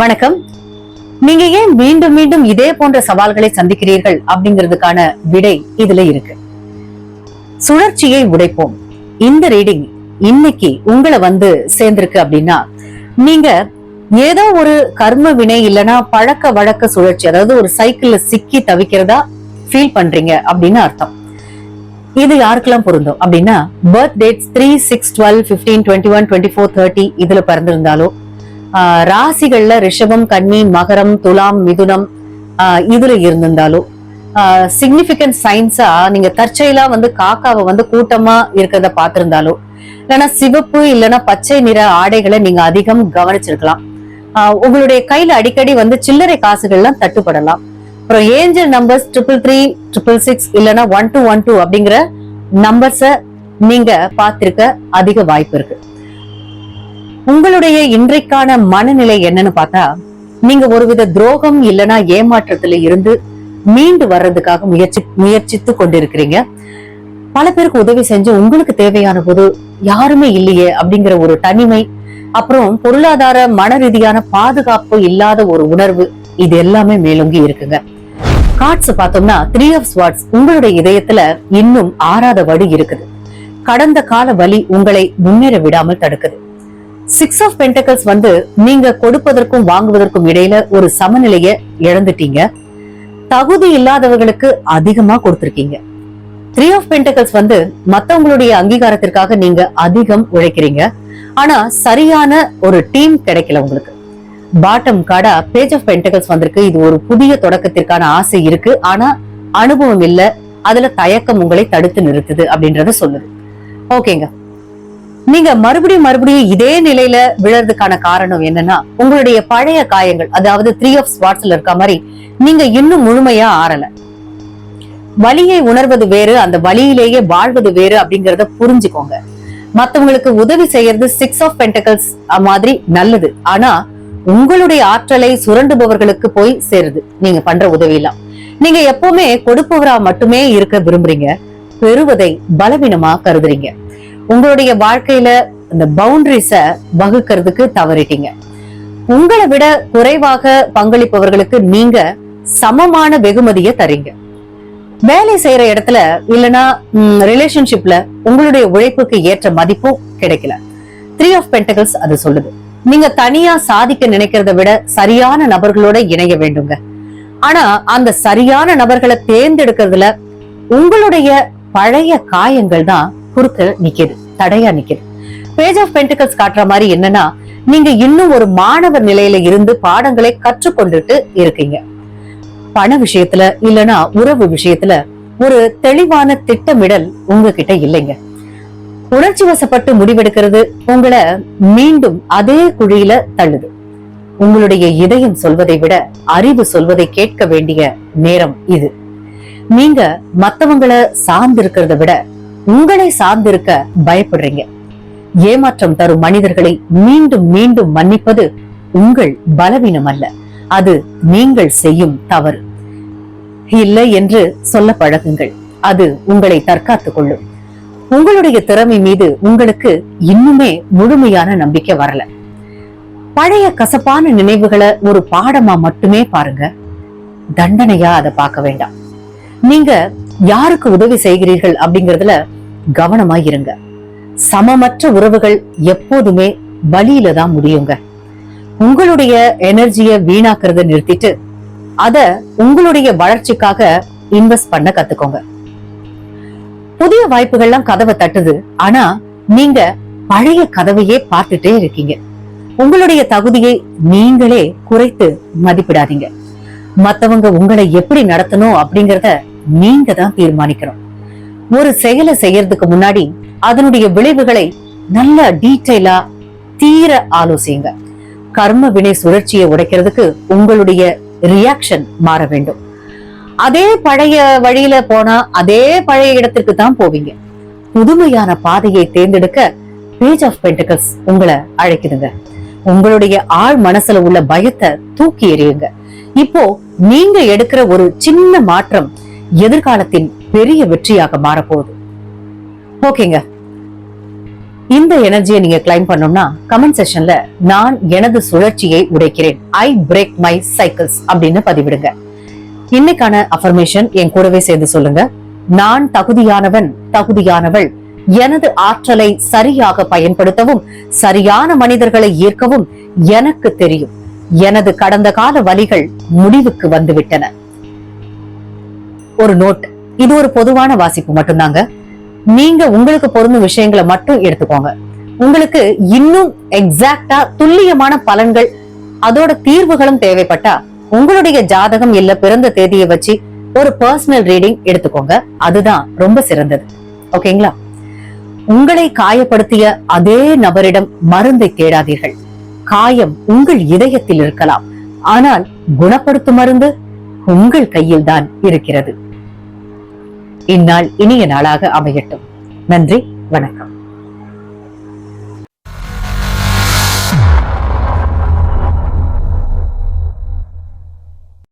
வணக்கம். நீங்க ஏன் மீண்டும் மீண்டும் இதே போன்ற சவால்களை சந்திக்கிறீர்கள் அப்படிங்கிறதுக்கான விடை இதுல இருக்கு. சுழற்சியை உடைப்போம். இந்த ரீடிங் இன்னைக்கு உங்களை வந்து சேர்ந்திருக்கு அப்படின்னா நீங்க ஏதோ ஒரு கர்ம வினை இல்லனா பழக்க வழக்க சுழற்சி அதாவது ஒரு சைக்கிள்ல சிக்கி தவிக்கிறதா ஃபீல் பண்றீங்க அப்படின்னு அர்த்தம். இது யாருக்கெல்லாம் பொருந்தும் அப்படின்னா birth dates three six twelve fifteen twenty one twenty four thirty இதுல பிறந்திருந்தாலோ ராசிகள்ல ரிஷபம் கன்னி மகரம் துலாம் மிதுனம் இதுல இருந்திருந்தாலோ சிக்னிபிகன்ட் சைன்ஸா நீங்க தற்செயலா வந்து காக்காவை வந்து கூட்டமா இருக்கிறத பார்த்திருந்தாலோ இல்லைன்னா சிவப்பு இல்லைன்னா பச்சை நிற ஆடைகளை நீங்க அதிகம் கவனிச்சிருக்கலாம். ஆஹ் உங்களுடைய கையில அடிக்கடி வந்து சில்லறை காசுகள்லாம் தட்டுப்படலாம். அப்புறம் angel numbers triple three triple six இல்லைன்னா ஒன் டூ ஒன் டூ அப்படிங்கிற நம்பர்ஸ நீங்க பார்த்திருக்க அதிக வாய்ப்பு இருக்கு. உங்களுடைய இன்றைக்கான மனநிலை என்னன்னு பார்த்தா நீங்க ஒருவித துரோகம் இல்லனா ஏமாற்றத்துல இருந்து மீண்டு வர்றதுக்காக முயற்சி முயற்சித்து கொண்டிருக்கிறீங்க. பல பேருக்கு உதவி செஞ்சு உங்களுக்கு தேவையான போது யாருமே இல்லையே அப்படிங்கிற ஒரு தனிமை அப்புறம் பொருளாதார மன ரீதியான பாதுகாப்பு இல்லாத ஒரு உணர்வு இது எல்லாமே மேலோங்கி இருக்குங்க. கார்ட்ஸ் பார்த்தோம்னா த்ரீ ஆஃப் ஸ்வாட்ஸ் உங்களுடைய இதயத்துல இன்னும் ஆறாத வடி இருக்குது. கடந்த கால வலி உங்களை முன்னேற விடாமல் தடுக்குது. சிக்ஸ் ஆஃப் பென்டக்கல்ஸ் வந்து நீங்க கொடுப்பதற்கும் வாங்குவதற்கும் இடையில ஒரு சமநிலைய இழந்துட்டீங்க. தகுதி இல்லாதவர்களுக்கு அதிகமா கொடுத்திருக்கீங்க. த்ரீ ஆஃப் பென்டக்கல்ஸ் வந்து மத்தவங்களுடைய அங்கீகாரத்திற்காக நீங்க அதிகம் உழைக்கிறீங்க. ஆனா சரியான ஒரு டீம் கிடைக்கல உங்களுக்கு. பாட்டம் கார்டா பேஜ் ஆஃப் பென்டகல்ஸ் வந்திருக்கு. இது ஒரு புதிய தொடக்கத்திற்கான ஆசை இருக்கு. ஆனா அனுபவம் இல்ல. அதுல தயக்கம் உங்களை தடுத்து நிறுத்துது அப்படின்றத சொல்லுது. ஓகேங்க நீங்க மறுபடியும் மறுபடியும் இதே நிலையில விழறதுக்கான காரணம் என்னன்னா உங்களுடைய பழைய காயங்கள் அதாவது த்ரீ ஆஃப் ஸ்பாட்ஸ்ல இருக்க மாதிரி நீங்க இன்னும் முழுமையா ஆறல. வலியை உணர்வது வேறு அந்த வழியிலேயே வாழ்வது வேறு அப்படிங்கறத புரிஞ்சுக்கோங்க. மத்தவங்களுக்கு உதவி செய்யறது சிக்ஸ் ஆஃப் பென்டகல்ஸ் மாதிரி நல்லது. ஆனா உங்களுடைய ஆற்றலை சுரண்டுபவர்களுக்கு போய் சேருது. நீங்க பண்ற உதவி எல்லாம் நீங்க எப்பவுமே கொடுப்பவரா மட்டுமே இருக்க விரும்புறீங்க. பெறுவதை பலவீனமா கருதுறீங்க. உங்களுடைய வாழ்க்கையில இந்த பவுண்டரிஸ வகுக்கிறதுக்கு தவறிட்டீங்க. உங்களை விட குறைவாக பங்களிப்பவர்களுக்கு நீங்க சமமான வெகுமதிய தரீங்க. வேலை செய்யற இடத்துல இல்லனா ரிலேஷன்ஷிப்ல உங்களுடைய உழைப்புக்கு ஏற்ற மதிப்பும் கிடைக்கல. த்ரீ ஆஃப் பென்டகல்ஸ் அது சொல்லுது. நீங்க தனியா சாதிக்க நினைக்கிறத விட சரியான நபர்களோட இணைய வேண்டுங்க. ஆனா அந்த சரியான நபர்களை தேர்ந்தெடுக்கிறதுல உங்களுடைய பழைய காயங்கள் தான் குறுக்க நிக்குது தடையா நிக்குது. பேஜ் ஆஃப் பென்டிகல்ஸ் காட்டுற மாதிரி என்னன்னா நீங்க இன்னும் ஒரு மாணவர் நிலையில இருந்து பாடங்களை கற்றுக்கொண்டுட்டு இருக்கீங்க. பண விஷயத்துல இல்லனா உறவு விஷயத்துல ஒரு தெளிவான திட்டமிடல் உங்ககிட்ட இல்லைங்க. உணர்ச்சி வசப்பட்டு முடிவெடுக்கிறது உங்களை மீண்டும் அதே குழியில தள்ளுது. உங்களுடைய இதயம் சொல்வதை விட அறிவு சொல்வதை கேட்க வேண்டிய நேரம் இது. நீங்க மத்தவங்களை சார்ந்திருக்கிறத விட உங்களை சார்ந்திருக்க பயப்படுறீங்க. ஏமாற்றம் தரும் மனிதர்களை மீண்டும் மீண்டும் மன்னிப்பது உங்கள் பலவீனம் அல்ல. அது நீங்கள் செய்யும் தவறு. இல்லை என்று சொல்ல பழகுங்கள். அது உங்களை தற்காத்துக் கொள்ளும். உங்களுடைய திறமை மீது உங்களுக்கு இன்னுமே முழுமையான நம்பிக்கை வரல. பழைய கசப்பான நினைவுகளை ஒரு பாடமா மட்டுமே பாருங்க. தண்டனையா அதை பார்க்க வேண்டாம். நீங்க யாருக்கு உதவி செய்கிறீர்கள் அப்படிங்கறதுல கவனமா இருங்க சமமற்ற உறவுகள் எப்போதுமே வழியில தான் முடியுங்க. உங்களுடைய எனர்ஜிய வீணாக்குறத நிறுத்திட்டு அத உங்களுடைய வளர்ச்சிக்காக இன்வெஸ்ட் பண்ண கத்துக்கோங்க. புதிய வாய்ப்புகள்லாம் கதவை தட்டுது ஆனா நீங்க பழைய கதவையே பார்த்துட்டே இருக்கீங்க. உங்களுடைய தகுதியை நீங்களே குறைத்து மதிப்பிடாதீங்க. மத்தவங்க உங்களை எப்படி நடத்தணும் அப்படிங்கறத நீங்க தான் தீர்மானிக்கணும். ஒரு செயலை செய்யறதுக்கு முன்னாடி அதனுடைய விளைவுகளை நல்ல டீட்டெயிலா தீர ஆலோசிங்க கர்ம வினை சுழற்சியை உடைக்கிறதுக்கு உங்களுடைய ரியாக்ஷன் மாற வேண்டும். அதே பழைய வழியில போனா அதே பழைய இடத்திற்கு தான் போவீங்க. புதுமையான பாதையை தேர்ந்தெடுக்க பேஜ் ஆஃப் பென்டிகல்ஸ் உங்களை அழைக்குதுங்க. உங்களுடைய ஆழ் மனசுல உள்ள பயத்தை தூக்கி எறியுங்க. இப்போ நீங்க எடுக்கிற ஒரு சின்ன மாற்றம் எதிர்காலத்தின் பெரிய வெற்றியாக மாறப்போகுது. ஓகேங்க. இந்த எனர்ஜியை நீங்க கிளைம் பண்ணணும்னா கமெண்ட் செஷன்ல நான் எனது சுழற்சியை உடைக்கிறேன். ஐ பிரேக் மை சைக்கிள்ஸ் அப்படின்னு பதிவிடுங்க. இன்னைக்கான அஃபர்மேஷன் என் கூடவே சேர்ந்து சொல்லுங்க. நான் தகுதியானவன் தகுதியானவள். எனது ஆற்றலை சரியாக பயன்படுத்தவும் சரியான மனிதர்களை ஈர்க்கவும் எனக்கு தெரியும். எனது கடந்த கால வழிகள் முடிவுக்கு வந்துவிட்டன. ஒரு நோட் இது ஒரு பொதுவான வாசிப்பு மட்டும்தாங்க. நீங்க உங்களுக்கு பொருந்தும் விஷயங்களை மட்டும் எடுத்துக்கோங்க. உங்களுக்கு இன்னும் எக்ஸாக்டா துல்லியமான பலன்கள் அதோட தீர்வுகளும் தேவைப்பட்டா உங்களுடைய ஜாதகம் இல்ல பிறந்த தேதியை வச்சு ஒரு பர்சனல் ரீடிங் எடுத்துக்கோங்க. அதுதான் ரொம்ப சிறந்தது. ஓகேங்களா? உங்களை காயப்படுத்திய அதே நபரிடம் மருந்தை தேடாதீர்கள். காயம் உங்கள் இதயத்தில் இருக்கலாம். ஆனால் குணப்படுத்தும் மருந்து உங்கள் கையில் தான் இருக்கிறது. இந்நாள் இனிய நாளாக அமையட்டும். நன்றி வணக்கம்.